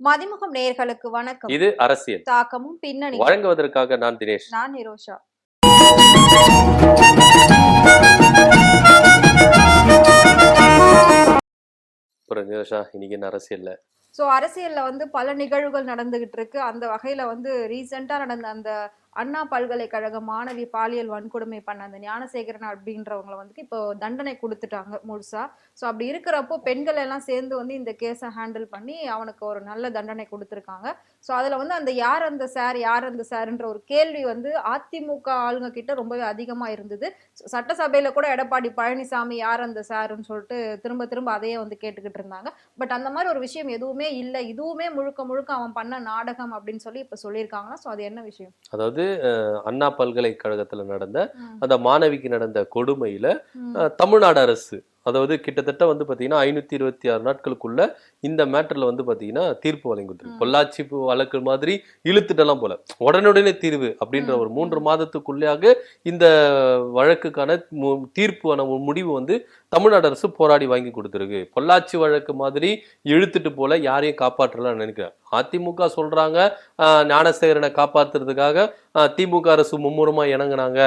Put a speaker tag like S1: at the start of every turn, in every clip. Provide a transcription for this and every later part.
S1: மதிமுகம் நேயர்களுக்கு வணக்கம்.
S2: இது அரசியல்.
S1: தாக்கமும் பின்னணி
S2: வழங்குவதற்காக நான் தினேஷ்.
S1: நான் நிரோஷா.
S2: அப்புறம் நிரோஷா இன்னைக்கு என்ன அரசியல்ல?
S1: ஸோ அரசியல்ல வந்து பல நிகழ்வுகள் நடந்துகிட்டு இருக்கு. அந்த வகையில வந்து ரீசெண்டா நடந்த அந்த அண்ணா பல்கலைக்கழக மாணவி பாலியல் வன்கொடுமை பண்ண அந்த ஞானசேகரன் அப்படின்றவங்கள வந்து இப்போ தண்டனை கொடுத்துட்டாங்க முழுசா. ஸோ அப்படி இருக்கிறப்போ பெண்கள் எல்லாம் சேர்ந்து வந்து இந்த கேஸை ஹேண்டில் பண்ணி அவனுக்கு ஒரு நல்ல தண்டனை கொடுத்துருக்காங்க. ஸோ அதுல வந்து அந்த யார் அந்த சார் யார் அந்த சார்ன்ற ஒரு கேள்வி வந்து அதிமுக ஆளுங்க கிட்ட ரொம்பவே அதிகமா இருந்தது. சட்டசபையில கூட எடப்பாடி பழனிசாமி யார் அந்த சாருன்னு சொல்லிட்டு திரும்ப திரும்ப அதையே வந்து கேட்டுக்கிட்டு இருந்தாங்க. பட் அந்த மாதிரி ஒரு விஷயம் எதுவுமே இல்லை. இதுவுமே முழுக்க முழுக்க அவன் பண்ண நாடகம் அப்படின்னு சொல்லி இப்ப சொல்லியிருக்காங்கன்னா ஸோ அது என்ன விஷயம்?
S2: அதாவது அண்ணா பல்கலைக்கழகத்துல நடந்த. அந்த மாணவிக்கு நடந்த கொடுமையில தமிழ்நாடு அரசு அதாவது கிட்டத்தட்ட வந்து பாத்தீங்கன்னா ஐநூத்தி இருபத்தி ஆறு நாட்களுக்குள்ள இந்த மேட்டர்ல வந்து பாத்தீங்கன்னா தீர்ப்பு வழங்கி. பொள்ளாச்சி வழக்கு மாதிரி இழுத்துட்டெல்லாம் போல உடனுடனே தீர்வு அப்படின்ற ஒரு மூன்று
S1: ம்.
S2: மாதத்துக்குள்ளாக இந்த வழக்குக்கான மு- தீர்ப்பான ஒரு முடிவு வந்து தமிழ்நாடு அரசு போராடி வாங்கி கொடுத்துருக்கு பொள்ளாச்சி வழக்கு மாதிரி இழுத்துட்டு போல யாரையும் காப்பாற்றலாம் நினைக்கிறேன் அதிமுக சொல்றாங்க ஞானசேகரனை காப்பாத்துறதுக்காக திமுக அரசு மும்முரமாக இணங்குனாங்க.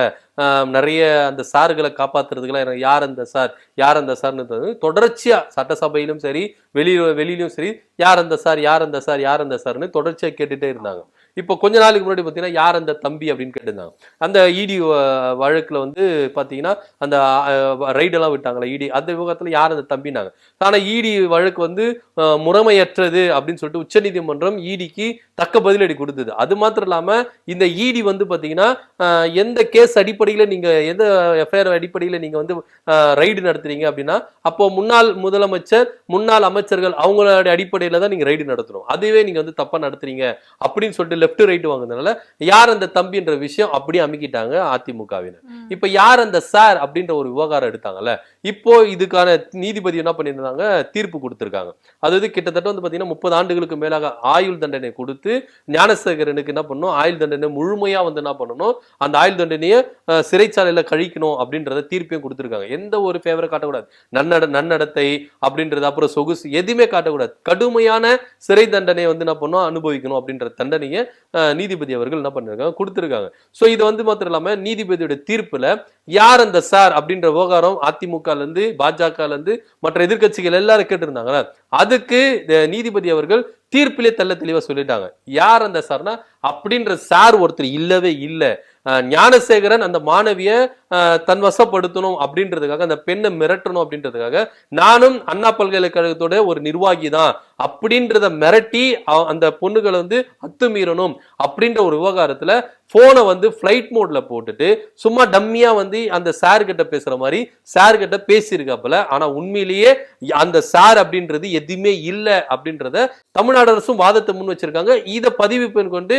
S2: நிறைய அந்த சார்களை காப்பாற்றுறதுக்கெல்லாம் யார் அந்த சார் யார் அந்த சார்னு தொடர்ச்சியாக சட்டசபையிலும் சரி வெளியில வெளியிலும் சரி யார் அந்த சார் யார் அந்த சார் யார் அந்த சார்னு தொடர்ச்சியாக கேட்டுகிட்டே இருந்தாங்க. இப்போ கொஞ்ச நாளுக்கு முன்னாடி பார்த்தீங்கன்னா யார் அந்த தம்பி அப்படின்னு கேட்டிருந்தாங்க. அந்த இடி வழக்கில் வந்து பார்த்தீங்கன்னா அந்த ரைடெல்லாம் விட்டாங்களே இடி அந்த விவகாரத்தில் யார் அந்த தம்பினாங்க ஆனால் இடி வழக்கு வந்து முறைமையற்றது அப்படின்னு சொல்லிட்டு உச்சநீதிமன்றம் இடிக்கு தக்க பதிலடி கொடுத்தது. அது மாத்திரம் இல்லாமல் இந்த இடி வந்து பார்த்தீங்கன்னா எந்த கேஸ் அடிப்படையில் நீங்கள் எந்த எஃப்ஐஆர் அடிப்படையில் நீங்கள் வந்து ரைடு நடத்துறீங்க அப்படின்னா அப்போ முன்னாள் முதலமைச்சர் முன்னாள் அமைச்சர்கள் அவங்களோட அடிப்படையில் தான் நீங்கள் ரைடு நடத்தணும். அதுவே நீங்கள் வந்து தப்பாக நடத்துறீங்க அப்படின்னு சொல்லிட்டு லெஃப்ட் ரைட் வாங்குனதுனால யார் அந்த தம்பின்ற விஷயம் அப்படியே அமைக்கிட்டாங்க அதிமுகவினர். இப்ப யார் அந்த சார் அப்படின்ற ஒரு விவகாரம் எடுத்தாங்கல்ல இப்போ இதுக்கான நீதிபதி என்ன பண்ணியிருந்தாங்க? தீர்ப்பு கொடுத்திருக்காங்க. அதாவது கிட்டத்தட்ட வந்து பாத்தீங்கன்னா முப்பது ஆண்டுகளுக்கு மேலாக ஆயுள் தண்டனை கொடுத்து ஞானசேகரனுக்கு என்ன பண்ணணும்? ஆயுள் தண்டனை முழுமையா வந்து என்ன பண்ணணும்? அந்த ஆயுள் தண்டனையை சிறைச்சாலையில கழிக்கணும் அப்படின்றத தீர்ப்பையும் கொடுத்திருக்காங்க. எந்த ஒரு ஃபேவரை காட்டக்கூடாது. நன்னட நன்னடத்தை அப்படின்றது அப்புறம் சொகுசு எதுவுமே காட்டக்கூடாது. கடுமையான சிறை தண்டனை வந்து என்ன பண்ணணும்? அனுபவிக்கணும் அப்படின்ற தண்டனையை நீதிபதி அவர்கள் என்ன பண்ணிருக்காங்க? கொடுத்துருக்காங்க. சோ இது வந்து மாத்திரம் இல்லாம நீதிபதியோட தீர்ப்புல யார் அந்த சார் அப்படின்ற விவகாரம் அதிமுகலேருந்து பாஜகலேருந்து இருந்து இருந்து மற்ற எதிர்க்கட்சிகள் எல்லாரும் கேட்டிருந்தாங்கல்ல அதுக்கு நீதிபதி அவர்கள் தீர்ப்பிலே தள்ள தெளிவாக சொல்லிட்டாங்க. யார் அந்த சார்னா அப்படின்ற சார் ஒருத்தர் இல்லவே இல்லை. ஞானசேகரன் அந்த மாணவிய தன் வசப்படுத்தணும் அப்படின்றதுக்காக அந்த பெண்ணை மிரட்டணும் அப்படின்றதுக்காக நானும் அண்ணா பல்கலைக்கழகத்தோட ஒரு நிர்வாகி தான் அப்படின்றத மிரட்டி அந்த பொண்ணுகளை வந்து அத்துமீறணும் அப்படின்ற ஒரு விவகாரத்துல ஃபோனை வந்து ஃப்ளைட் மோட்ல போட்டுட்டு சும்மா டம்மியா வந்து அந்த சார் கிட்ட பேசுற மாதிரி சார் கிட்ட பேசியிருக்காப்புல. ஆனா உண்மையிலேயே அந்த சார் அப்படின்றது எதுவுமே இல்லை அப்படின்றத தமிழ்நாடு அரசும் வாதத்தை முன் வச்சிருக்காங்க. இதை பதிவு பெண் கொண்டு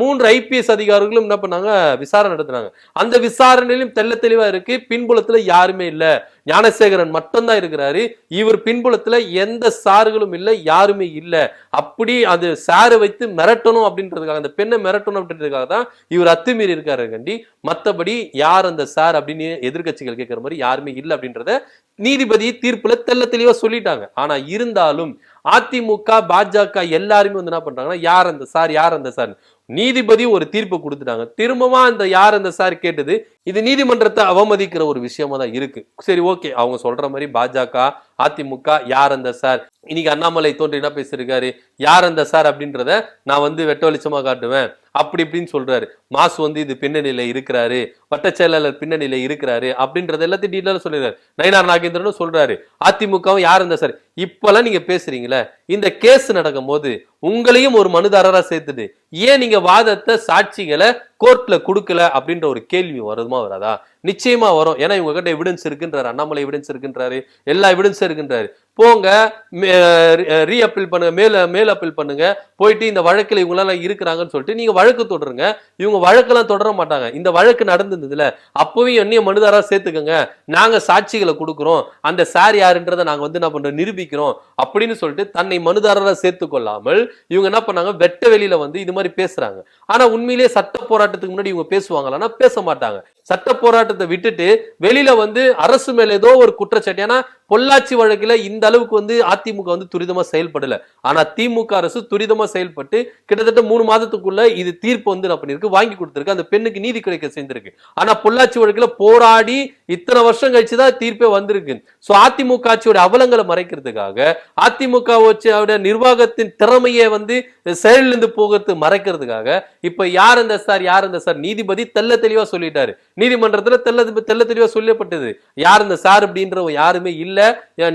S2: மூன்று ஐபிஎஸ் அதிகாரிகளும் என்ன பண்ணாங்க? விசாரணை நடத்துனாங்க அந்த விசாரணையிலும் தெல்ல தெளிவா இருக்கு. பின்புலத்துல யாருமே இல்லை. ஞானசேகரன் மட்டும்தான் இருக்கிறாரு. இவர் பின்புலத்துல எந்த சார்களும் இல்லை யாருமே இல்லை. அப்படி அது சாரை வைத்து மிரட்டணும் அப்படின்றதுக்காக அந்த பெண்ணை மிரட்டணும் அப்படின்றதுக்காக தான் இவர் அத்துமீறி இருக்காரு கண்டி. மத்தபடி யார் அந்த சார் அப்படின்னு எதிர்க்கட்சிகள் கேட்கிற மாதிரி யாருமே இல்லை அப்படின்றத நீதிபதி தீர்ப்புல தெல்ல தெளிவா சொல்லிட்டாங்க. ஆனா இருந்தாலும் அதிமுக பாஜக எல்லாருமே வந்து என்ன பண்றாங்கன்னா யார் அந்த சார் யார் அந்த சார் நீதிபதி ஒரு தீர்ப்பு கொடுத்துட்டாங்க. திரும்பவும் அந்த யார் அந்த சார் கேட்டது இது நீதிமன்றத்தை அவமதிக்கிற ஒரு விஷயமா தான் இருக்கு. சரி ஓகே. அவங்க சொல்ற மாதிரி பாஜக அதிமுக யார் அந்த சார்? இன்னைக்கு அண்ணாமலை தோன்றி என்ன பேசியிருக்காரு? யார் அந்த சார் அப்படின்றத நான் வந்து வெட்ட வெளிச்சமா காட்டுவேன். அப்படி இப்படின்னு சொல்றாரு. மாசு வந்து இது பின்னணியில இருக்கிறாரு. வட்ட செயலாளர் பின்னணியில இருக்கிறாரு அப்படின்றத எல்லாத்தையும் டீட்டெயிலாக சொல்லிடுறாரு. நயினார் நாகேந்திரனும் சொல்றாரு. அதிமுகவும் யார் அந்த சார்? இப்பெல்லாம் நீங்க பேசுறீங்களே. இந்த கேஸ் நடக்கும் போது உங்களையும் ஒரு மனுதாரரா சேர்த்துட்டு ஏன் நீங்க வாதத்தை சாட்சிகளை கோர்ட்ல கொடுக்கல அப்படின்ற ஒரு கேள்வி வருதுமா வராதா? நிச்சயமா வரும். ஏன்னா இவங்க கிட்ட எவிடன்ஸ் இருக்குன்றாரு அண்ணாமலை எவிடன்ஸ் இருக்குன்றாரு எல்லா எவிடன்ஸும் இருக்குன்றாரு. போங்க ரீ அப்பீல் பண்ணுங்க மேல மேல் அப்பீல் பண்ணுங்க. போயிட்டு இந்த வழக்கில் இவங்களாம் இருக்கிறாங்கன்னு சொல்லிட்டு நீங்க வழக்கு தொடருங்க. இவங்க வழக்கெல்லாம் தொடர மாட்டாங்க. இந்த வழக்கு நடந்திருந்ததுல அப்பவும் என்னைய மனுதாரா சேர்த்துக்கங்க. நாங்க சாட்சிகளை கொடுக்குறோம். அந்த சார் யாருன்றதை நாங்க வந்து என்ன பண்றோம்? நிரூபிக்கிறோம். அப்படின்னு சொல்லிட்டு தன்னை மனுதாரராக சேர்த்து கொள்ளாமல் இவங்க என்ன பண்ணாங்க? வெட்ட வெளியில வந்து இது மாதிரி பேசுறாங்க. ஆனா உண்மையிலேயே சட்ட போராட்டத்துக்கு முன்னாடி இவங்க பேசுவாங்களான்னா பேச மாட்டாங்க. சட்ட போராட்டத்தை விட்டுட்டு வெளியில வந்து அரசு மேல ஏதோ ஒரு குற்றச்சாட்டு. ஏன்னா பொள்ளாச்சி வழக்குல இந்த அளவுக்கு வந்து அதிமுக வந்து துரிதமா செயல்படல. ஆனா திமுக அரசு துரிதமா செயல்பட்டு கிட்டத்தட்ட மூணு மாதத்துக்குள்ள இது தீர்ப்பு வந்து என்ன பண்ணிருக்கு வாங்கி கொடுத்திருக்கு. அந்த பெண்ணுக்கு நீதி கிடைக்க செஞ்சிருக்கு ஆனா பொள்ளாச்சி வழக்குல போராடி இத்தனை வருஷம் கழிச்சு தான் தீர்ப்பே வந்திருக்கு. ஸோ அதிமுக ஆட்சியோட அவலங்களை மறைக்கிறதுக்காக அதிமுக வச்சோட நிர்வாகத்தின் திறமையை வந்து செயலிழந்து போகிறது மறைக்கிறதுக்காக இப்ப யார் இந்த சார் யார் இந்த சார்? நீதிபதி தெள்ள தெளிவா சொல்லிட்டாரு. நீதிமன்றத்துல தெள்ள தெள்ள தெளிவா சொல்லப்பட்டது. யார் இந்த சார் அப்படின்றவங்க யாருமே இல்ல.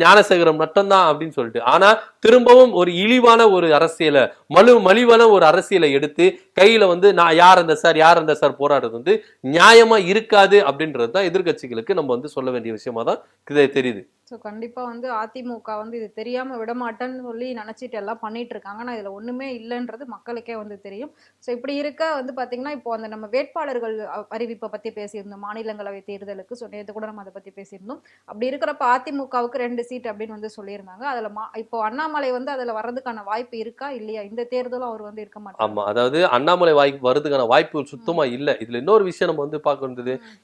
S2: ஞானசேகரம் மட்டும்தான் அப்படின்னு சொல்லிட்டு. ஆனா திரும்பவும் ஒரு இழிவான ஒரு அரசியலை மலு மலிவான ஒரு அரசியலை எடுத்து கையில வந்து நான் யார் அந்த சார் யார் அந்த சார் போராடுறது வந்து நியாயமா இருக்காது அப்படின்றது தான் எதிர்க்கட்சிகளுக்கு நம்ம வந்து சொல்ல வேண்டிய விஷயமா தான் இது தெரியுது.
S1: ஸோ கண்டிப்பா வந்து அதிமுக வந்து இது தெரியாம விடமாட்டேன்னு சொல்லி நினைச்சிட்டு எல்லாம் பண்ணிட்டு இருக்காங்க ஆனா இதுல ஒண்ணுமே இல்லைன்றது மக்களுக்கே வந்து தெரியும். ஸோ இப்படி இருக்க வந்து பாத்தீங்கன்னா இப்போ அந்த நம்ம வேட்பாளர்கள் அறிவிப்பை பத்தி பேசியிருந்தோம். மாநிலங்களவை தேர்தலுக்கு. ஸோ நேற்று கூட நம்ம அதை பத்தி பேசியிருந்தோம். அப்படி இருக்கிறப்ப அதிமுகவுக்கு ரெண்டு சீட் அப்படின்னு வந்து சொல்லியிருந்தாங்க. அதுல மா இப்போ அண்ணாமலை வந்து அதுல வர்றதுக்கான வாய்ப்பு இருக்கா? இல்லையா? இந்த தேர்தலும் அவர் வந்து இருக்க மாட்டாங்க
S2: ஆமா. அதாவது அண்ணாமலை வாய்ப்பு வரதுக்கான வாய்ப்புகள் சுத்தமா இல்ல. இதுல இன்னொரு விஷயம் நம்ம வந்து பார்க்க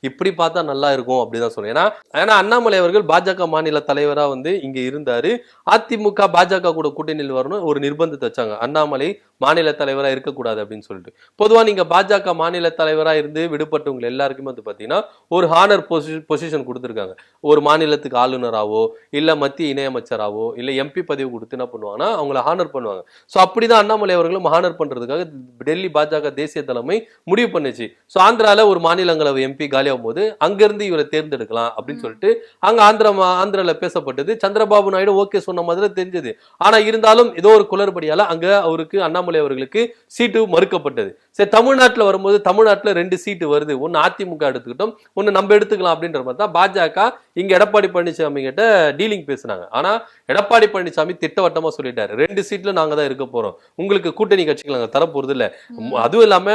S2: இப்படி பார்த்தா நல்லா இருக்கும் அப்படிதான் சொல்லுவேன் ஏன்னா ஏன்னா அண்ணாமலை அவர்கள் பாஜக மாநில தலைவரா வந்து இங்க இருந்தாரு. அதிமுக பாஜக கூட கூட்டணியில் வரணும் ஒரு நிர்பந்தத்தை வச்சாங்க. அண்ணாமலை மாநில தலைவராக இருக்கக்கூடாது அப்படின்னு சொல்லிட்டு. பொதுவாக நீங்கள் பாஜக மாநில தலைவராக இருந்து விடுபட்டவங்க எல்லாருக்குமே வந்து பார்த்தீங்கன்னா ஒரு ஹானர் பொசிஷன் கொடுத்துருக்காங்க. ஒரு மாநிலத்துக்கு ஆளுநராகவோ இல்லை மத்திய இணையமைச்சராகவோ இல்லை எம்பி பதவி கொடுத்து என்ன பண்ணுவாங்கன்னா அவங்கள ஹானர் பண்ணுவாங்க. ஸோ அப்படிதான் அண்ணாமலை அவர்களும் ஹானர் பண்ணுறதுக்காக டெல்லி பாஜக தேசிய தலைமை முடிவு பண்ணுச்சு. ஸோ ஆந்திராவில் ஒரு மாநிலங்களவை எம்பி காலியாகும் போது அங்கேருந்து இவரை தேர்ந்தெடுக்கலாம் அப்படின்னு சொல்லிட்டு அங்கே ஆந்திரா மா- பேசப்பட்டது. சந்திரபாபு நாயுடு ஓகே சொன்ன மாதிரி தெரிஞ்சது. ஆனால் இருந்தாலும் ஏதோ ஒரு குளறுபடியால அங்கே அவருக்கு அண்ணாமலை அவர்களுக்கு சீட்டு மறுக்கப்பட்டது. சரி தமிழ்நாட்டுல வரும்போது தமிழ்நாட்டுல ரெண்டு சீட்டு வருது. ஒன்னு அதிமுக எடுத்துக்கிட்டோம் ஒன்னு நம்ம எடுத்துக்கலாம் அப்படின்ற மாதிரி தான் பாஜக இங்க எடப்பாடி பழனிசாமி கிட்ட டீலிங் பேசுனாங்க. ஆனா எடப்பாடி பழனிசாமி திட்டவட்டமா சொல்லிட்டாரு. ரெண்டு சீட்ல நாங்க தான் இருக்க போறோம். உங்களுக்கு கூட்டணி கட்சிகள் நாங்க தர போறது இல்ல அதுவும் இல்லாம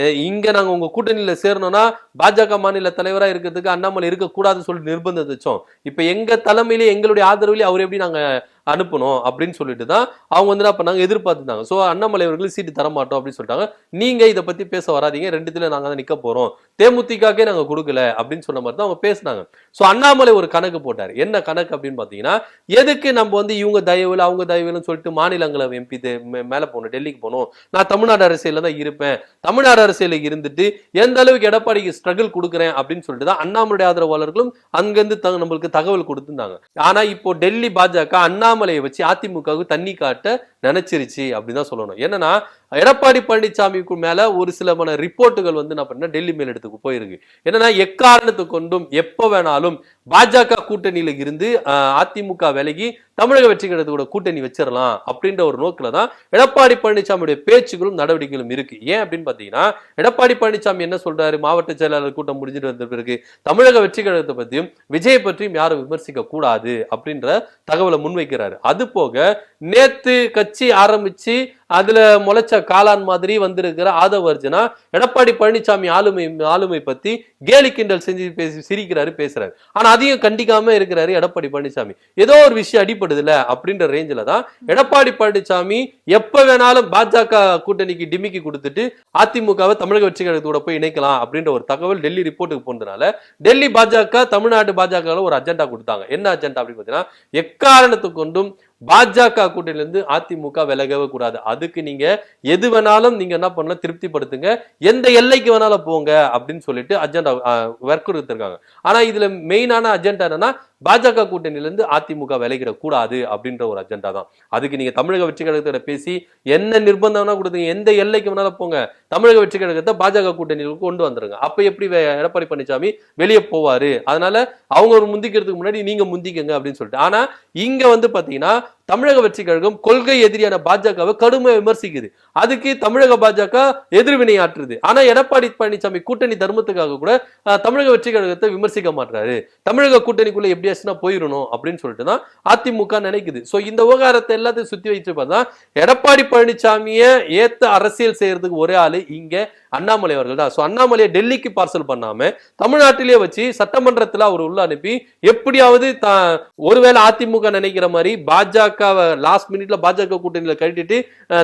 S2: அஹ், இங்க நாங்க உங்க கூட்டணியில சேரணும்னா பாஜக மாநில தலைவரா இருக்கிறதுக்கு அண்ணாமலை இருக்கக்கூடாதுன்னு சொல்லி நிர்பந்தம் வச்சோம். இப்ப எங்க தலைமையிலே எங்களுடைய ஆதரவுல அவர் எப்படி நாங்க அனுப்பணும் அப்படின்னு சொல்லிட்டு தான் அவங்க வந்து என்ன பண்ணாங்க எதிர்பார்த்துருந்தாங்க. ஸோ அண்ணாமலை அவர்களுக்கு சீட்டு தர மாட்டோம் அப்படின்னு சொல்லிட்டாங்க. நீங்க இதை பத்தி பேச வராதீங்க. ரெண்டுத்துல நாங்க தான் நிக்க போறோம். தேமுதிகாக்கே நாங்க கொடுக்கல அப்படின்னு சொன்ன மாதிரி தான் அவங்க பேசினாங்க. ஸோ அண்ணாமலை ஒரு கணக்கு போட்டார். என்ன கணக்கு அப்படின்னு பாத்தீங்கன்னா எதுக்கு நம்ம வந்து இவங்க தயவுல அவங்க தயவுலன்னு சொல்லிட்டு மாநிலங்களவை எம்பி மேல போகணும் டெல்லிக்கு போகணும். நான் தமிழ்நாடு அரசியல்ல தான் இருப்பேன். தமிழ்நாடு அரசியல இருந்துட்டு எந்த அளவுக்கு எடப்பாடிக்கு ஸ்ட்ரகிள் கொடுக்குறேன் அப்படின்னு சொல்லிட்டு தான் அண்ணாமலை ஆதரவாளர்களும் அங்கிருந்து நம்மளுக்கு தகவல் கொடுத்துருந்தாங்க. ஆனா இப்போ டெல்லி பாஜக அண்ணாமலை அண்ணாமலையை வச்சு அதிமுகவுக்கு தண்ணி காட்ட நினைச்சிருச்சு அப்படின்னு தான் சொல்லணும். என்னன்னா எடப்பாடி பழனிசாமிக்கு மேல ஒரு சில மன ரிப்போர்ட்டுகள் வந்து நான் பண்ண டெல்லி மேல் இடத்துக்கு போயிருக்கு என்னன்னா எக்காரணத்தை கொண்டும் எப்ப வேணாலும் பாஜக கூட்டணியில இருந்து அஹ், அதிமுக விலகி தமிழக வெற்றி கழகத்தோட கூட்டணி வச்சிடலாம் அப்படின்ற ஒரு நோக்கில தான் எடப்பாடி பழனிசாமியுடைய பேச்சுகளும் நடவடிக்கைகளும் இருக்கு. ஏன் அப்படின்னு பாத்தீங்கன்னா எடப்பாடி பழனிசாமி என்ன சொல்றாரு? மாவட்ட செயலாளர் கூட்டம் முடிஞ்சிட்டு வந்த பிறகு தமிழக வெற்றி கழகத்தை பத்தியும் விஜய் பற்றியும் யாரும் விமர்சிக்க கூடாது அப்படின்ற தகவலை முன்வைக்கிறாரு. அது போக நேத்து கட்சி ஆரம்பிச்சு அதுல முளைச்ச காளான் மாதிரி வந்திருக்கிற ஆதவ அர்ஜுனா எடப்பாடி பழனிசாமி ஆளுமை ஆளுமை பத்தி கேலி கிண்டல் செஞ்சு பேசி சிரிக்கிறாரு பேசுறாரு. ஆனா அதையும் கண்டிக்காம இருக்கிறாரு எடப்பாடி பழனிசாமி. ஏதோ ஒரு விஷயம் அடிப்படுதுல அப்படின்ற ரேஞ்சில தான் எடப்பாடி பழனிசாமி எப்ப வேணாலும் பாஜக கூட்டணிக்கு டிமிக்கி கொடுத்துட்டு அதிமுகவை தமிழக வெற்றி கழகத்தோட போய் இணைக்கலாம் அப்படின்ற ஒரு தகவல் டெல்லி ரிப்போர்ட்டுக்கு போனதுனால டெல்லி பாஜக தமிழ்நாடு பாஜக ஒரு அஜெண்டா கொடுத்தாங்க. என்ன அஜெண்டா அப்படின்னு பார்த்தீங்கன்னா எக்காரணத்து கொண்டும் பாஜக கூட்டணியிலிருந்து அதிமுக விலகவே கூடாது. அதுக்கு நீங்க எது வேணாலும் நீங்க என்ன பண்ணலாம் திருப்திப்படுத்துங்க. எந்த எல்லைக்கு வேணாலும் போங்க அப்படின்னு சொல்லிட்டு அஜெண்டா வற்புறுத்திருக்காங்க. ஆனா இதுல மெயினான அஜெண்டா என்னன்னா பாஜக கூட்டணியிலிருந்து அதிமுக விலகிட கூடாது அப்படின்ற ஒரு அஜெண்டா தான். அதுக்கு நீங்க தமிழக வெற்றி கழகத்திட பேசி என்ன நிர்பந்தம் வேணா கொடுத்தீங்க எந்த எல்லைக்கு வேணாலும் போங்க. தமிழக வெற்றி கழகத்தை பாஜக கூட்டணியில் கொண்டு வந்துருங்க. அப்ப எப்படி எடப்பாடி பழனிசாமி வெளியே போவாரு? அதனால அவங்க ஒரு முந்திக்கிறதுக்கு முன்னாடி நீங்க முந்திக்கங்க அப்படின்னு சொல்லிட்டு. ஆனா இங்க வந்து பாத்தீங்கன்னா தமிழக வெற்றி கழகம் கொள்கை எதிரியான பாஜகவை கடுமை விமர்சிக்குது. அதுக்கு தமிழக பாஜக எதிர்வினை ஆற்றுது. ஆனா எடப்பாடி பழனிசாமி கூட்டணி தர்மத்துக்காக கூட தமிழக வெற்றி கழகத்தை விமர்சிக்க மாட்டாரு தமிழக கூட்டணிக்குள்ள எப்படி எப்படியாச்சுன்னா போயிடணும் அப்படின்னு சொல்லிட்டு தான் அதிமுக நினைக்குது. ஸோ இந்த விவகாரத்தை எல்லாத்தையும் சுத்தி வச்சு பார்த்தா எடப்பாடி பழனிசாமியை ஏத்த அரசியல் செய்யறதுக்கு ஒரே ஆளு இங்க அண்ணாமலை அவர்கள் தான். ஸோ அண்ணாமலையை டெல்லிக்கு பார்சல் பண்ணாம தமிழ்நாட்டிலேயே வச்சு சட்டமன்றத்தில் அவர் உள்ள அனுப்பி எப்படியாவது தான் ஒருவேளை அதிமுக நினைக்கிற மாதிரி பாஜகவை லாஸ்ட் மினிட்ல பாஜக கூட்டணியில் கட்டிட்டு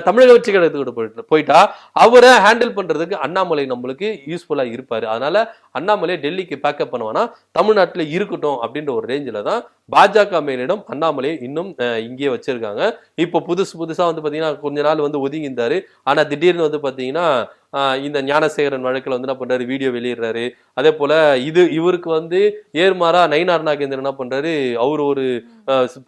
S2: தமிழக வெற்றி கழகத்துக்கு போயிட்டு போயிட்டா அவரை ஹேண்டில் பண்றதுக்கு அண்ணாமலை நம்மளுக்கு யூஸ்ஃபுல்லா இருப்பாரு. அதனால அண்ணாமலை டெல்லிக்கு பேக்கப் பண்ணுவானா தமிழ்நாட்டில் இருக்கட்டும் அப்படின்ற ஒரு ரேஞ்சில் தான் பாஜக மேலிடம் அண்ணாமலையை இன்னும் இங்கேயே வச்சிருக்காங்க. இப்போ புதுசு புதுசாக வந்து பார்த்தீங்கன்னா கொஞ்ச நாள் வந்து ஒதுங்கி இருந்தார் ஆனால் திடீர்னு வந்து பார்த்தீங்கன்னா இந்த ஞானசேகரன் வழக்கில் வந்து என்ன பண்றாரு? வீடியோ வெளியிடுறாரு. அதே போல இது இவருக்கு வந்து ஏர்மாறா நயினார் நாகேந்திரன் என்ன பண்றாரு? அவர் ஒரு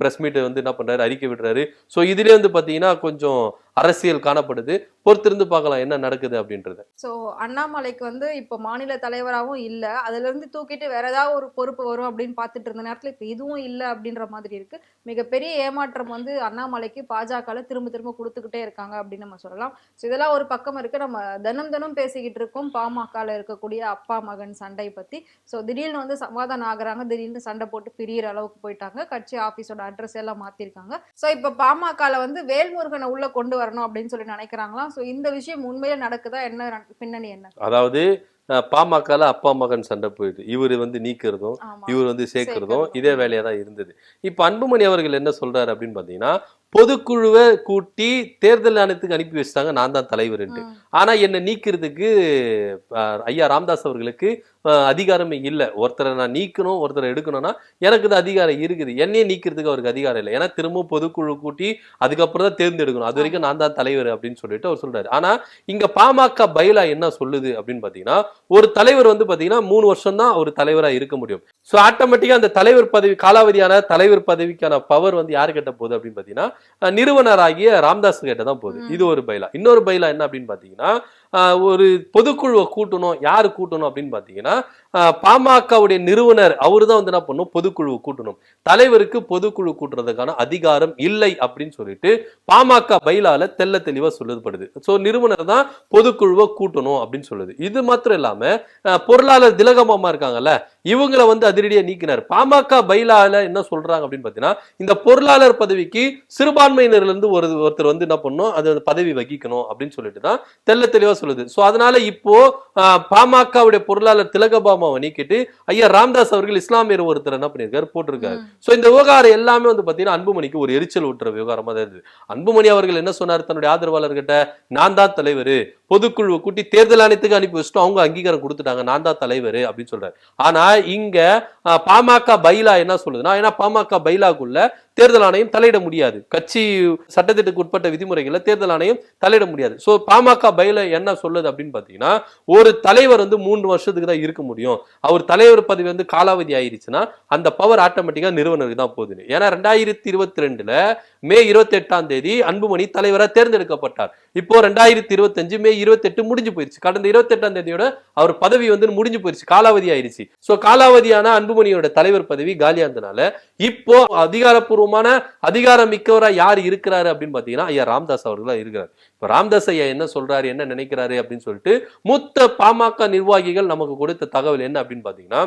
S2: பிரஸ் மீட்டை வந்து என்ன பண்றாரு? அறிக்கை விடுறாரு. ஸோ இதுலேயே வந்து பார்த்தீங்கன்னா கொஞ்சம் அரசியல் காணப்படுது. பொறுத்திருந்து பார்க்கலாம் என்ன நடக்குது அப்படின்றது.
S1: ஸோ அண்ணாமலைக்கு வந்து இப்போ மாநில தலைவராகவும் இல்லை. அதுலேருந்து தூக்கிட்டு வேற ஏதாவது ஒரு பொறுப்பு வரும் அப்படின்னு பார்த்துட்டு இருந்த நேரத்தில் இப்போ இதுவும் இல்லை அப்படின்ற மாதிரி இருக்கு. மிகப்பெரிய ஏமாற்றம் வந்து அண்ணாமலைக்கு பாஜகவில் திரும்ப திரும்ப கொடுத்துக்கிட்டே இருக்காங்க அப்படின்னு நம்ம சொல்லலாம். ஸோ இதெல்லாம் ஒரு பக்கம் இருக்கு. நம்ம தினம் தினம் பேசிக்கிட்டு இருக்கோம். பாமகவில் இருக்கக்கூடிய அப்பா மகன் சண்டை பற்றி ஸோ திடீர்னு வந்து சமாதானம் ஆகுறாங்க. திடீர்னு சண்டை போட்டு பிரியிற அளவுக்கு போயிட்டாங்க. கட்சி ஆஃபீஸோட அட்ரஸ் எல்லாம் மாற்றிருக்காங்க ஸோ இப்போ பாமகவில் வந்து வேல்முருகனை உள்ள கொண்டு வர வரணும் அப்படின்னு சொல்லி நினைக்கிறாங்களாம். ஸோ இந்த விஷயம் உண்மையிலே நடக்குதா? என்ன பின்னணி என்ன?
S2: அதாவது பாமகல அப்பா மகன் சண்டை போயிடுது. இவர் வந்து நீக்கிறதும் இவர் வந்து சேர்க்கறதும். இதே வேலையா தான் இருந்தது. இப்ப அன்புமணி அவர்கள் என்ன சொல்றாரு அப்படின்னு பாத்தீங்கன்னா பொதுக்குழுவை கூட்டி தேர்தல் ஆணையத்துக்கு அனுப்பி வச்சுட்டாங்க. நான் தான் தலைவர்ன்ட்டு.
S1: ம்.
S2: ஆனா என்ன நீக்கிறதுக்கு ஐயா ராமதாஸ் அவர்களுக்கு அதிகாரமே இல்லை. ஒருத்தரை நான் நீக்கணும் ஒருத்தரை எடுக்கணும்னா எனக்கு இது அதிகாரம் இருக்குது. என்னையே நீக்கிறதுக்கு அவருக்கு அதிகாரம் இல்லை. ஏன்னா திரும்பவும் பொதுக்குழு கூட்டி அதுக்கப்புறம் தான் தேர்ந்தெடுக்கணும். அது வரைக்கும் நான் தான் தலைவர் அப்படின்னு சொல்லிட்டு அவர் சொல்றாரு. ஆனா இங்க பாமக பைலா என்ன சொல்லுது அப்படின்னு பாத்தீங்கன்னா ஒரு தலைவர் வந்து பாத்தீங்கன்னா மூணு வருஷம் தான் ஒரு தலைவரா இருக்க முடியும். ஸோ ஆட்டோமேட்டிக்கா அந்த தலைவர் பதவி காலாவதியான தலைவர் பதவிக்கான பவர் வந்து யாரு கிட்ட போகுது அப்படின்னு பாத்தீங்கன்னா அஹ், நிறுவனராகிய ராம்தாஸ் கிட்ட தான் போகுது. இது ஒரு பைலா. இன்னொரு பைலா என்ன அப்படின்னு பாத்தீங்கன்னா ஆஹ் ஒரு பொதுக்குழுவை கூட்டணும். யாரு கூட்டணும் அப்படின்னு பாத்தீங்கன்னா ஆஹ் பாமகவுடைய நிறுவனர் அவரு தான் வந்து என்ன பண்ணும்? பொதுக்குழுவை கூட்டணும். தலைவருக்கு பொதுக்குழு கூட்டுறதுக்கான அதிகாரம் இல்லை அப்படின்னு சொல்லிட்டு பாமக பைலால தெள்ள தெளிவா சொல்லப்படுது சோ நிறுவனர் தான் பொதுக்குழுவை கூட்டணும் அப்படின்னு சொல்லுது. இது மாத்திரம் இல்லாம ஆஹ் பொருளாளர் திலகமாமா இருக்காங்கல்ல இவங்கள வந்து அதிரடியா நீக்கினார். பாமக பைலால என்ன சொல்றாங்க அப்படின்னு பாத்தீங்கன்னா இந்த பொருளாளர் பதவிக்கு சிறுபான்மையினர்ல இருந்து ஒரு ஒருத்தர் வந்து என்ன பண்ணணும் அது பதவி வகிக்கணும் அப்படின்னு சொல்லிட்டு தான் தெள்ள தெளிவா சொல்லுது. சோ அதனால இப்போ பாமகவுடைய பொருளாளர் திலகபாமாவை நீக்கிட்டு ஐயா ராம்தாஸ் அவர்கள் இஸ்லாமியர் ஒருத்தர் என்ன பண்ணியிருக்காரு போட்டிருக்காரு. சோ இந்த விவகாரம் எல்லாமே வந்து பாத்தீங்கன்னா அன்புமணிக்கு ஒரு எரிச்சல் ஊட்டுற விவகாரமா தான் இருந்தது. அன்புமணி அவர்கள் என்ன சொன்னார் தன்னுடைய ஆதரவாளர்கிட்ட நான் தான் தலைவர் பொதுக்குழு கூட்டி தேர்தல் ஆணையத்துக்கு அனுப்பி வச்சுட்டு அவங்க அங்கீகாரம் கொடுத்துட்டாங்க நான் தான் தலைவர் அப்படின்னு சொல்றாரு. ஆனா இங்க பாமக பைலா என்ன சொல்லுதுன்னா ஏன்னா பாமக பைலாக்குள்ள தேர்தல் ஆணையம் தலையிட முடியாது. கட்சி சட்டத்திட்டத்துக்கு உட்பட்ட விதிமுறைகளை தேர்தல் ஆணையம் தலையிட முடியாது. ஸோ பாமக பயில என்ன சொல்லுது அப்படின்னு பார்த்தீங்கன்னா ஒரு தலைவர் வந்து மூன்று வருஷத்துக்கு தான் இருக்க முடியும். அவர் தலைவர் பதவி வந்து காலாவதி ஆயிருச்சுன்னா அந்த பவர் ஆட்டோமேட்டிக்காக நிறுவனருக்கு தான் போகுது. ஏன்னா ரெண்டாயிரத்தி இருபத்தி ரெண்டுல மே இருபத்தி எட்டாம் தேதி அன்புமணி தலைவராக தேர்ந்தெடுக்கப்பட்டார். இப்போ ரெண்டாயிரத்தி இருபத்தஞ்சு மே இருபத்தி எட்டு முடிஞ்சு போயிருச்சு. கடந்த இருபத்தி எட்டாம் தேதியோட அவர் பதவி வந்து முடிஞ்சு போயிருச்சு. காலாவதி ஆயிருச்சு. ஸோ காலாவதியான அன்புமணியோட தலைவர் பதவி காலியாந்தனால இப்போ அதிகாரப்பூர்வமான அதிகாரம் மிக்கவரா யார் இருக்கிறாரு அப்படின்னு பாத்தீங்கன்னா ஐயா ராம்தாஸ் அவர்களாக இருக்கிறார். இப்போ ராம்தாஸ் ஐயா என்ன சொல்றாரு என்ன நினைக்கிறாரு அப்படின்னு சொல்லிட்டு மூத்த பாமக நிர்வாகிகள் நமக்கு கொடுத்த தகவல் என்ன அப்படின்னு பாத்தீங்கன்னா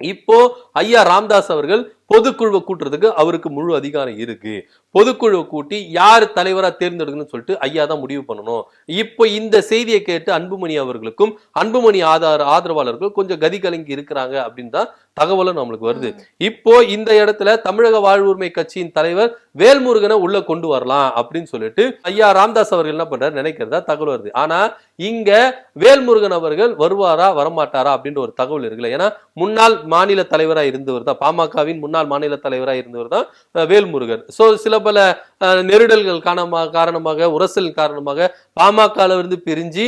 S2: இப்போ ஐயா ராம்தாஸ் அவர்கள் பொதுக்குழுவை கூட்டுறதுக்கு அவருக்கு முழு அதிகாரம் இருக்கு. பொதுக்குழுவை கூட்டி யார் தலைவரா தேர்ந்தெடுக்கணும்னு சொல்லிட்டு ஐயா தான் முடிவு பண்ணணும். இப்போ இந்த செய்தியை கேட்டு அன்புமணி அவர்களுக்கும் அன்புமணி ஆதார ஆதரவாளர்கள் கொஞ்சம் கதி கலங்கி இருக்கிறாங்க அப்படின்னு தான் தகவலும் நம்மளுக்கு வருது. இப்போ இந்த இடத்துல தமிழக வாழ்வுரிமை கட்சியின் தலைவர் வேல்முருகனை உள்ள கொண்டு வரலாம் அப்படின்னு சொல்லிட்டு ஐயா ராம்தாஸ் அவர்கள் என்ன பண்றாரு நினைக்கிறதா தகவல் வருது. ஆனா இங்க வேல்முருகன் அவர்கள் வருவாரா வரமாட்டாரா அப்படின்ற ஒரு தகவல் இருக்குல்ல ஏன்னா முன்னாள் மாநில தலைவரா இருந்தவர் தான். பாமகவின் முன்னாள் மாநில தலைவராக இருந்தவர் தான் வேல்முருகன். ஸோ சில பல நெருடல்கள் காரணமாக காரணமாக உரசல் காரணமாக பாமகவிலிருந்து இருந்து பிரிஞ்சு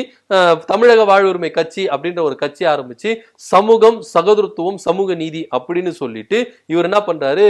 S2: தமிழக வாழ்வுரிமை கட்சி அப்படின்ற ஒரு கட்சி ஆரம்பிச்சு சமூகம் சகோதரத்துவம் சமூக நீதி அப்படின்னு சொல்லிட்டு இவர் என்ன பண்றாரு?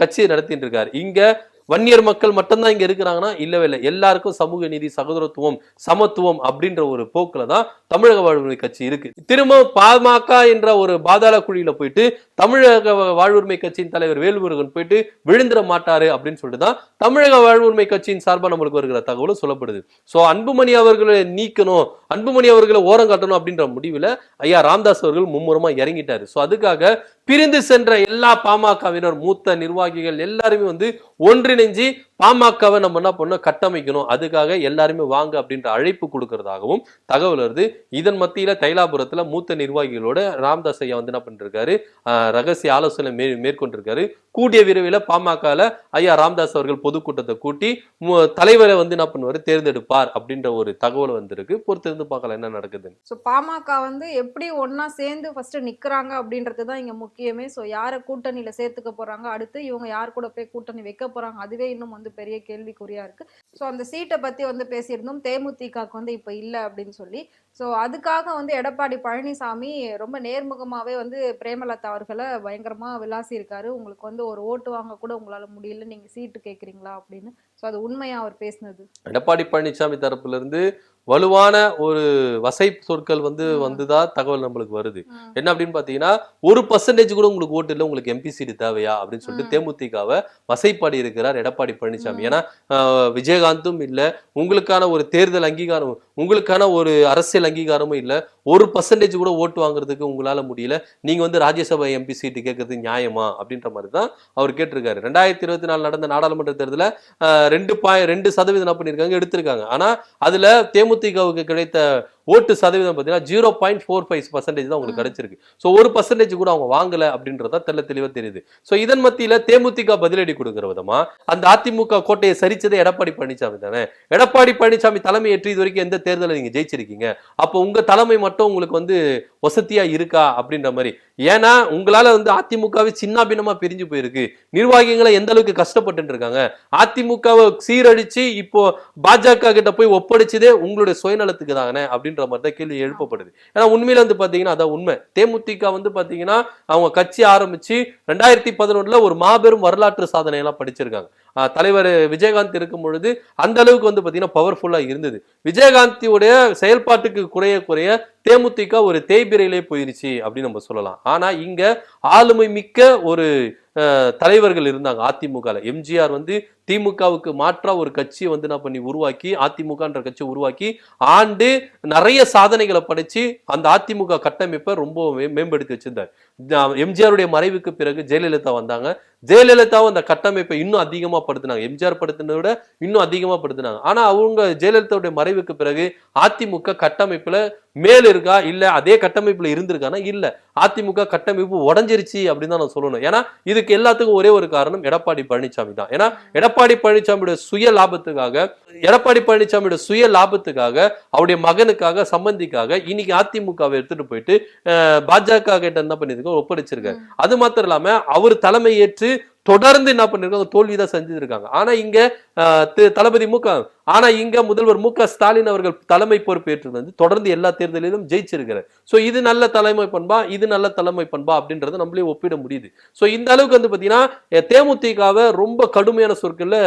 S2: கட்சியை நடத்திட்டு இருக்காரு. இங்க வன்னியர் மக்கள் மட்டும்தான் இங்க இருக்கிறாங்கன்னா இல்லவே இல்லை. எல்லாருக்கும் சமூக நீதி சகோதரத்துவம் சமத்துவம் அப்படின்ற ஒரு போக்குல தான் தமிழக வாழ்வுரிமை கட்சி இருக்கு. திரும்ப பாமக என்ற ஒரு பாதாள குழியில போயிட்டு தமிழக வாழ்வுரிமை கட்சியின் தலைவர் வேல்முருகன் போயிட்டு விழுந்துட மாட்டாரு அப்படின்னு சொல்லிட்டு தான் தமிழக வாழ்வுரிமை கட்சியின் சார்பாக நம்மளுக்கு வருகிற தகவலும் சொல்லப்படுது. ஸோ அன்புமணி அவர்களை நீக்கணும் அன்புமணி அவர்களை ஓரம் காட்டணும் அப்படின்ற முடிவில் ஐயா ராம்தாஸ் அவர்கள் மும்முரமா இறங்கிட்டாரு. ஸோ அதுக்காக பிரிந்து சென்ற எல்லா பாமகவினர் மூத்த நிர்வாகிகள் எல்லாருமே வந்து ஒன்றிணைஞ்சு பாமகவை நம்ம என்ன பண்ணணும்? கட்டமைக்கணும். அதுக்காக எல்லாருமே வாங்க அப்படின்ற அழைப்பு கொடுக்கறதாகவும் தகவல் வருது. இதன் மத்தியில தைலாபுரத்துல மூத்த நிர்வாகிகளோட ராம்தாஸ் ஐயா வந்து என்ன பண்ணிருக்காரு? ரகசிய ஆலோசனை மே மேற்கொண்டிருக்காரு. கூடிய விரைவில் பாமகல ஐயா ராம்தாஸ் அவர்கள் பொதுக்கூட்டத்தை கூட்டி மு- தலைவரை வந்து என்ன பண்ணுவாரு? தேர்ந்தெடுப்பார் அப்படின்ற ஒரு தகவல் வந்திருக்கு. பொறுத்திருந்து பார்க்கலாம் என்ன நடக்குதுன்னு.
S1: ஸோ பாமக வந்து எப்படி ஒன்னா சேர்ந்து ஃபர்ஸ்ட் நிக்கிறாங்க அப்படின்றது தான் இங்க முக்கியமே. ஸோ யாரை கூட்டணியில சேர்த்துக்க போறாங்க? அடுத்து இவங்க யார் கூட போய் கூட்டணி வைக்க போறாங்க? அதுவே இன்னும் வந்து பெரிய கேள்விக்குறியா இருக்கு. ஸோ அந்த சீட்டை பத்தி வந்து பேசியிருந்தோம். தேமுதிகக்கு வந்து இப்போ இல்லை அப்படின்னு சொல்லி. ஸோ அதுக்காக வந்து எடப்பாடி பழனிசாமி ரொம்ப நேர்முகமாவே வந்து பிரேமலதா அவர்களை பயங்கரமா விளாசி இருக்காரு உங்களுக்கு வந்து ஒரு ஓட்டு வாங்க கூட உங்களால முடியல நீங்க சீட்டு கேட்குறீங்களா அப்படின்னு. ஸோ அது உண்மையா அவர் பேசினது?
S2: எடப்பாடி பழனிசாமி தரப்புல இருந்து வலுவான ஒரு வசை சொற்கள் வந்து
S1: ம்.
S2: வந்துதா தகவல் நம்மளுக்கு வருது என்ன அப்படின்னு பாத்தீங்கன்னா ஒரு பர்சன்டேஜ் கூட உங்களுக்கு ஓட்டு இல்லை உங்களுக்கு எம்பி தேவையா அப்படின்னு சொல்லிட்டு. தேமுதிகவை வசைப்பாடி இருக்கிறார் எடப்பாடி பழனிசாமி. ஏன்னா விஜயகாந்தும் இல்ல உங்களுக்கான ஒரு தேர்தல் அங்கீகாரம் உங்களுக்கான ஒரு அரசியல் அங்கீகாரமும் இல்ல ஒரு பர்சன்டேஜ் கூட ஓட்டு வாங்குறதுக்கு உங்களால முடியல நீங்க வந்து ராஜ்யசபா எம்பி சீட்டு கேட்கறது நியாயமா அப்படின்ற மாதிரி தான் அவர் கேட்டிருக்காரு ரெண்டாயிரத்தி இருபத்தி நாலு நடந்த நாடாளுமன்ற தேர்தலில் ரெண்டு பாய் ரெண்டு சதவீதம் என்ன பண்ணியிருக்காங்க எடுத்திருக்காங்க ஆனா அதுல தேமுதிகவுக்கு கிடைத்த ஓட்டு சதவீதம் பார்த்தீங்கன்னா zero point four five percentage தான் உங்களுக்கு. கிடைச்சிருக்கு. ஸோ ஒரு பர்சன்டேஜ் கூட அவங்க வாங்கல அப்படின்றதா தெள்ள தெளிவா தெரியுது. ஸோ இதன் மத்தியில தேமுதிக பதிலடி கொடுக்கிற விதமா அந்த அதிமுக கோட்டையை சரிச்சதே எடப்பாடி பழனிசாமி தானே? எடப்பாடி பழனிசாமி தலைமை ஏற்றி இது வரைக்கும் எந்த தேர்தலை நீங்க ஜெயிச்சிருக்கீங்க? அப்போ உங்க தலைமை மட்டும் உங்களுக்கு வந்து வசதியா இருக்கா அப்படின்ற மாதிரி. ஏன்னா உங்களால வந்து அதிமுகவே சின்ன பின்னமா பிரிஞ்சு போயிருக்கு. நிர்வாகிகளை எந்த அளவுக்கு கஷ்டப்பட்டு இருக்காங்க? அதிமுகவை சீரழிச்சு இப்போ பாஜக கிட்ட போய் ஒப்படைச்சதே உங்களுடைய சுயநலத்துக்கு தானே அப்படின்ற மாதிரி தான் கேள்வி எழுப்பப்படுது. ஏன்னா உண்மையில வந்து பாத்தீங்கன்னா அதான் உண்மை. தேமுதிக வந்து பாத்தீங்கன்னா அவங்க கட்சி ஆரம்பிச்சு ரெண்டாயிரத்தி பதினொன்றுல ஒரு மாபெரும் வரலாற்று சாதனை எல்லாம் படிச்சிருக்காங்க தலைவர் விஜயகாந்த் இருக்கும் பொழுது அந்த அளவுக்கு வந்து பாத்தீங்கன்னா பவர்ஃபுல்லா இருந்தது. விஜயகாந்தியுடைய செயல்பாட்டுக்கு குறைய குறைய தேமுதிக ஒரு தேய்பிரையிலே போயிருச்சு அப்படின்னு நம்ம சொல்லலாம். ஆனா இங்க ஆளுமை மிக்க ஒரு தலைவர்கள் இருந்தாங்க. அதிமுகல. எம்ஜிஆர் வந்து திமுகவுக்கு மாற்றா ஒரு கட்சியை வந்து என்ன பண்ணி உருவாக்கி அதிமுகன்ற கட்சியை உருவாக்கி ஆண்டு நிறைய சாதனைகளை படைச்சு அந்த அதிமுக கட்டமைப்பை ரொம்ப மேம்படுத்தி வச்சிருந்தார். எம்ஜிஆருடைய மறைவுக்கு பிறகு ஜெயலலிதா வந்தாங்க. ஜெயலலிதாவும் அந்த கட்டமைப்பை இன்னும் அதிகமா படுத்தினாங்க. எம்ஜிஆர் படுத்தினதை விட இன்னும் அதிகமா படுத்தினாங்க. ஆனா அவங்க ஜெயலலிதாவுடைய மறைவுக்கு பிறகு அதிமுக கட்டமைப்புல மேல் இருக்கா இல்ல அதே கட்டமைப்புல இருந்திருக்கானா? இல்ல. அதிமுக கட்டமைப்பு உடஞ்சிருச்சு அப்படின்னு தான் நான் சொல்லணும். ஏன்னா இதுக்கு எல்லாத்துக்கும் ஒரே ஒரு காரணம் எடப்பாடி பழனிசாமி தான். ஏன்னா எடப்பாடி பழனிசாமியோட சுய லாபத்துக்காக எடப்பாடி பழனிசாமியோட சுய லாபத்துக்காக அவருடைய மகனுக்காக சம்பந்திக்காக இன்னைக்கு அதிமுகவை எடுத்துட்டு போயிட்டு பாஜக கிட்ட என்ன பண்ணிருக்கோம் ஒப்படைச்சிருக்காரு. அது மாத்திரம் இல்லாம அவர் தலைமை ஏற்று தொடர்ந்து என்ன பண்ணிருக்காங்க? தோல்விதான் செஞ்சிருக்காங்க. ஆனா இங்க தளபதி மு ஆனா இங்க முதல்வர் மு ஸ்டாலின் அவர்கள் தலைமை பொறுப்பேற்று வந்து தொடர்ந்து எல்லா தேர்தலிலும் ஜெயிச்சிருக்கிறார். சோ இது நல்ல தலைமை பண்பா? இது நல்ல தலைமை பண்பா? அப்படின்றத நம்மளே ஒப்பிட முடியுது. சோ இந்த அளவுக்கு வந்து பாத்தீங்கன்னா தேமுதிகவை ரொம்ப கடுமையான சொற்களில்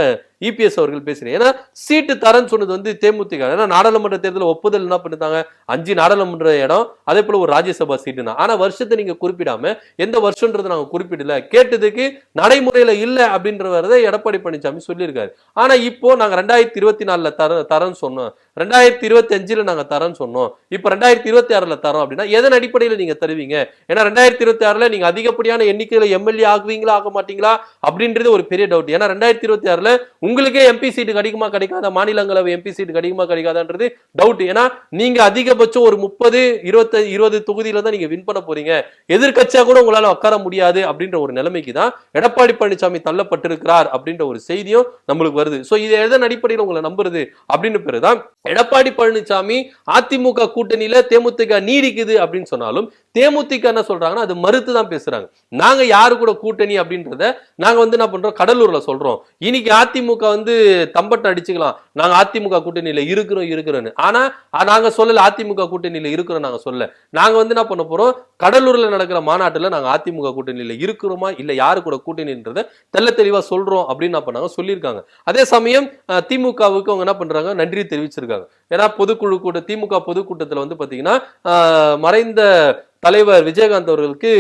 S2: இபிஎஸ் அவர்கள் பேசுகிறேன் ஏன்னா சீட்டு தரேன்னு சொன்னது வந்து தேமுதிக. ஏன்னா நாடாளுமன்ற தேர்தலில் ஒப்புதல் என்ன பண்ணிருந்தாங்க? அஞ்சு நாடாளுமன்ற இடம் அதே போல ஒரு ராஜ்யசபா சீட்டுனா. ஆனால் வருஷத்தை நீங்கள் குறிப்பிடாம எந்த வருஷம்ன்றதை நாங்கள் குறிப்பிடல. கேட்டதுக்கு நடைமுறையில் இல்லை அப்படின்றத எடப்பாடி பழனிசாமி சொல்லியிருக்காரு. ஆனால் இப்போ நாங்கள் ரெண்டாயிரத்தி இருபத்தி நாலில் தர தரேன்னு சொன்னோம். ரெண்டாயிரத்தி இருபத்தி அஞ்சுல நாங்க தரோம்னு சொன்னோம். இப்போ ரெண்டாயிரத்தி இருபத்தி ஆறுல தரோம் அப்படின்னா எதன் அடிப்படையில நீங்க தருவீங்க? ஏன்னா ரெண்டாயிரத்தி இருபத்தி ஆறுல நீங்க அதிகப்படியான எண்ணிக்கையில எம்எல்ஏ ஆகுவீங்களா ஆக மாட்டீங்களா அப்படின்றது ஒரு பெரிய டவுட் ஏன்னா ரெண்டாயிரத்தி இருபத்தி ஆறுல உங்களுக்கே எம்பி சீட்டு கிடைக்குமா கிடைக்காத? மாநிலங்களவை எம்பி சீட்டு கிடைக்குமா கிடைக்காதான்றது டவுட் ஏன்னா நீங்க அதிகபட்சம் ஒரு முப்பது இருபத்தி இருபது தொகுதியில தான் நீங்க வின் பண்ண போறீங்க. எதிர்க்கட்சியா கூட உங்களால உட்கார முடியாது அப்படின்ற ஒரு நிலைமைக்கு தான் எடப்பாடி பழனிசாமி தள்ளப்பட்டிருக்கிறார் அப்படின்ற ஒரு செய்தியும் நம்மளுக்கு வருது. சோ இது எதன் அடிப்படையில் உங்களை நம்புறது? அப்படின்னு பிறகுதான் எடப்பாடி பழனிசாமி அதிமுக கூட்டணியில தேமுதிக நீடிக்குது அப்படின்னு சொன்னாலும் தேமுதிக என்ன சொல்றாங்கன்னா அது மறுத்து தான் பேசுறாங்க. நாங்க யாரு கூட கூட்டணி அப்படின்றத நாங்க வந்து என்ன பண்றோம்? கடலூர்ல சொல்றோம். இன்னைக்கு அதிமுக வந்து தம்பட்டை அடிச்சுக்கலாம். நாங்க அதிமுக கூட்டணியில இருக்கிறோம் இருக்கிறோன்னு ஆனா நாங்க சொல்லல அதிமுக கூட்டணியில இருக்கிறோம் நாங்க சொல்லல. நாங்க வந்து என்ன பண்ண போறோம்? கடலூர்ல நடக்கிற மாநாட்டுல நாங்க அதிமுக கூட்டணியில இருக்கிறோமா? இல்ல யாரு கூட கூட்டணின்றத தெல்ல தெளிவா சொல்றோம் அப்படின்னு என்ன பண்ணாங்க? சொல்லியிருக்காங்க. அதே சமயம் திமுகவுக்கு அவங்க என்ன பண்றாங்க? நன்றி தெரிவிச்சிருக்காங்க. ஏன்னா பொதுக்குழு கூட்ட திமுக பொதுக்கூட்டத்தில் வந்து பாத்தீங்கன்னா மறைந்த தலைவர் விஜயகாந்த் அவர்களுக்கு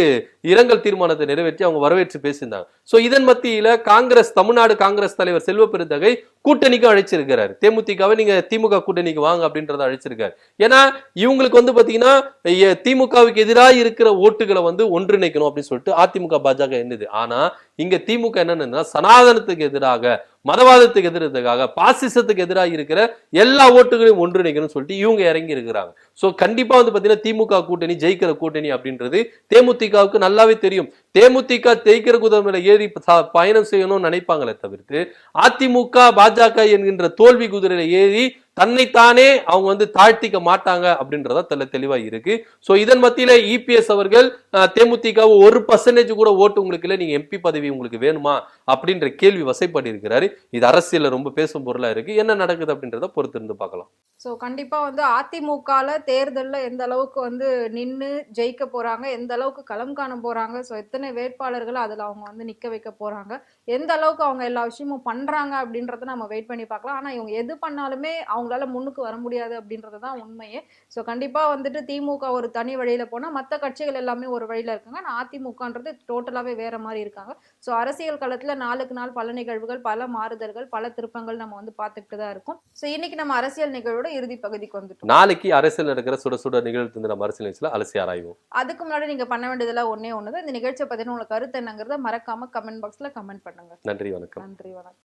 S2: இரங்கல் தீர்மானத்தை நிறைவேற்றி அவங்க வரவேற்று பேசியிருந்தாங்க. ஸோ இதன் மத்தியில காங்கிரஸ் தமிழ்நாடு காங்கிரஸ் தலைவர் செல்வ பெருந்தகை கூட்டணிக்கும் அழைச்சிருக்கிறார். தேமுதிகவை நீங்க திமுக கூட்டணிக்கு வாங்க அப்படின்றத அழைச்சிருக்காரு. ஏன்னா இவங்களுக்கு வந்து பாத்தீங்கன்னா திமுகவுக்கு எதிராக இருக்கிற ஓட்டுகளை வந்து ஒன்றிணைக்கணும் அப்படின்னு சொல்லிட்டு அதிமுக பாஜக என்னது ஆனா இங்க திமுக என்னன்னா சனாதனத்துக்கு எதிராக மதவாதத்துக்கு எதிராக பாசிசத்துக்கு எதிராக இருக்கிற எல்லா ஓட்டுகளையும் ஒன்றிணைக்கணும்னு சொல்லிட்டு இவங்க இறங்கி இருக்கிறாங்க. ஸோ கண்டிப்பா வந்து பாத்தீங்கன்னா திமுக கூட்டணி ஜெயிக்கிற கூட்டணி அப்படின்றது தேமுதிகவுக்கு நல்லாவே தெரியும். தேமுதிக ஜெயிக்கிற குதிரையில ஏறி பயணம் செய்யணும்னு நினைப்பாங்களே தவிர்த்து அதிமுக பாஜக என்கின்ற தோல்வி குதிரையில ஏறி தன்னைத்தானே அவங்க வந்து தாழ்த்திக்க மாட்டாங்க அப்படின்றதா தெல்ல தெளிவா இருக்கு. ஸோ இதன் மத்தியில இபிஎஸ் அவர்கள் தேமுதிக ஒரு பர்சன்டேஜ் கூட ஓட்டு உங்களுக்கு இல்லை நீங்க எம்பி பதவி உங்களுக்கு வேணுமா அப்படின்ற கேள்வி வசைப்பட்டு இருக்கிறாரு. இது அரசியல ரொம்ப பேசும் பொருளா இருக்கு. என்ன நடக்குது அப்படின்றத பொறுத்து இருந்து பார்க்கலாம்.
S1: ஸோ கண்டிப்பா வந்து அதிமுகல தேர்தலில் எந்த அளவுக்கு வந்து நின்று ஜெயிக்க போறாங்க எந்த அளவுக்கு களம் காண போறாங்க ஸோ எத்தனை வேட்பாளர்கள் அதில் அவங்க வந்து நிக்க வைக்க போறாங்க எந்த அளவுக்கு அவங்க எல்லா விஷயமும் பண்றாங்க அப்படின்றத நம்ம வெயிட் பண்ணி பார்க்கலாம். ஆனா இவங்க எது பண்ணாலுமே அவங்க அவங்களால முன்னுக்கு வர முடியாது அப்படின்றது தான் உண்மையே. ஸோ கண்டிப்பா வந்துட்டு திமுக ஒரு தனி வழியில போனா மற்ற கட்சிகள் எல்லாமே ஒரு வழியில இருக்காங்க. ஆனா அதிமுகன்றது டோட்டலாவே வேற மாதிரி இருக்காங்க. ஸோ அரசியல் களத்துல நாளுக்கு நாள் பல நிகழ்வுகள் பல மாறுதல்கள் பல திருப்பங்கள் நம்ம வந்து பார்த்துக்கிட்டு தான் இருக்கோம். ஸோ இன்னைக்கு நம்ம அரசியல் நிகழ்வோட இறுதி பகுதிக்கு வந்துட்டோம்.
S2: நாளைக்கு அரசியல் நடக்கிற சுட சுட நிகழ்த்து நம்ம அரசியல் நிகழ்ச்சியில அலசி ஆராய்வோம்.
S1: அதுக்கு முன்னாடி நீங்க பண்ண வேண்டியதெல்லாம் ஒண்ணே ஒண்ணுதான். இந்த நிகழ்ச்சியை பத்தின உங்களுக்கு கருத்து என்னங்கிறத மறக்காம கமெண்ட் பாக்ஸ்ல கமெண்ட் பண்ணுங்க.
S2: நன்றி வணக்கம்.
S1: நன்றி வணக்கம்.